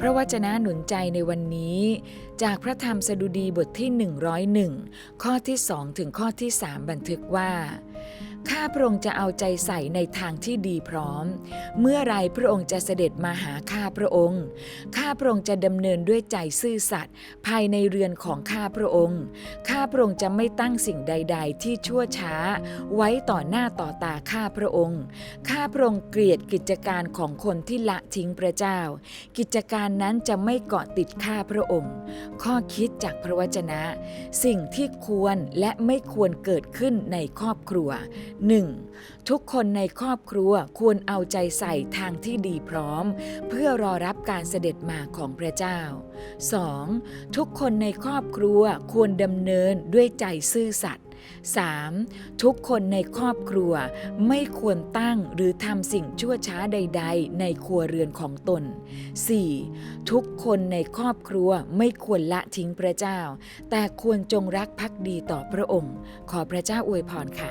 พระวจนะหนุนใจในวันนี้ จากพระธรรมสดุดีบทที่ 101 ข้อที่ 2 ถึงข้อที่ 3 บันทึกว่า ข้าพระองค์จะเอาใจใส่ในทางที่ดีพร้อม เมื่อไรพระองค์จะเสด็จมาหาข้าพระองค์ ข้าพระองค์จะดำเนินด้วยใจซื่อสัตย์ภายในเรือนของข้าพระองค์ ข้าพระองค์จะไม่ตั้งสิ่งใด ๆ ที่ชั่วช้า ไว้ต่อหน้าต่อตาข้าพระองค์ ข้าพระองค์เกลียดกิจการของคนที่ละทิ้งพระเจ้า กิจการนั้นจะไม่เกาะติดข้าพระองค์ ข้อคิดจากพระวจนะ สิ่งที่ควรและไม่ควรเกิดขึ้นในครอบครัว 1. ทุกคนในครอบครัวควรเอาใจใส่ทางที่ดีพร้อม เพื่อรอรับการเสด็จมาของพระเจ้า 2. ทุกคนในครอบครัวควรดำเนินด้วยใจซื่อสัตย์ 3. ทุกคนในครอบครัวไม่ควรตั้งหรือทำสิ่งชั่วช้าใด ๆ ในครัวเรือนของตน 4. ทุกคนในครอบครัวไม่ควรละทิ้งพระเจ้า แต่ควรจงรักภักดีต่อพระองค์ ขอพระเจ้าอวยพรค่ะ